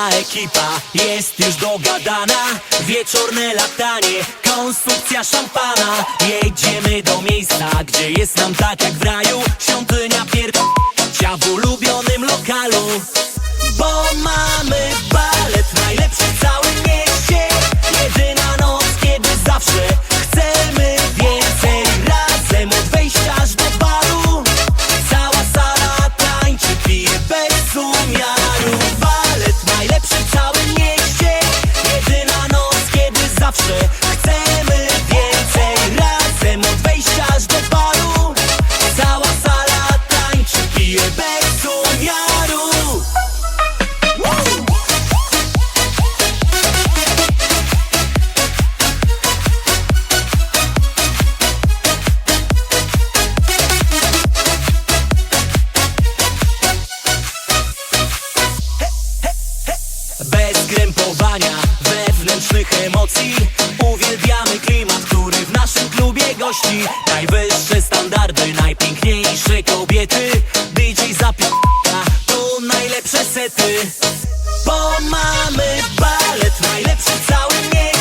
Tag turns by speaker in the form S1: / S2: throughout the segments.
S1: Moja ekipa jest już dogadana. Wieczorne latanie, konsumpcja szampana. Jedziemy do miejsca, gdzie jest nam tak jak w raju. Świątynia pierdolcia w ulubionym lokalu. Bo mamy balet, najlepszy w całym Najwyższe standardy, najpiękniejsze kobiety. DJ zapika, to najlepsze sety. Bo mamy balet, najlepszy w całym mieście.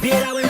S1: Zbierałem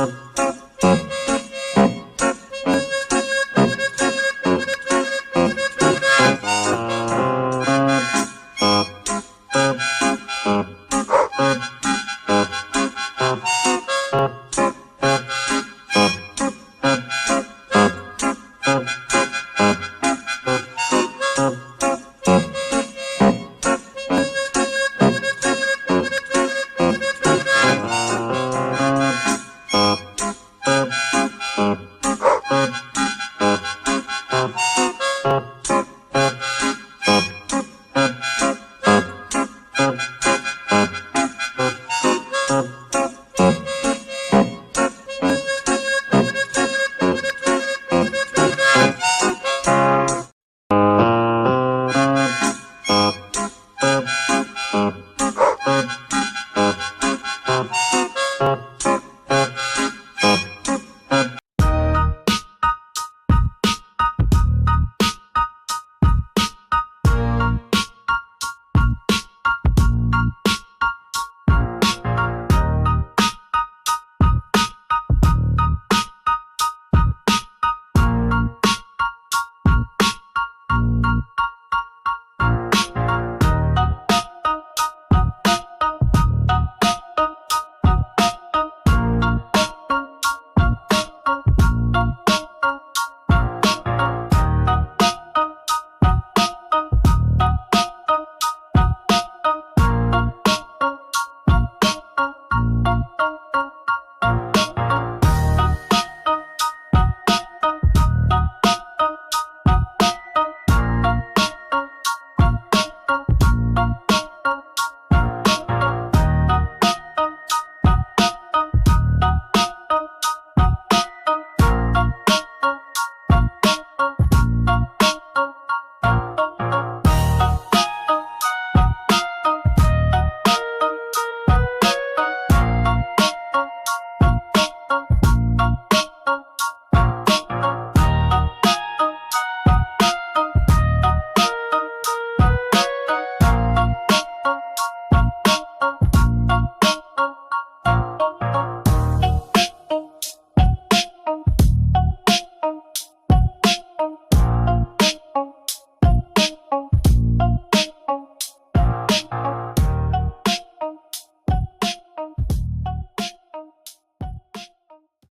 S1: Dun,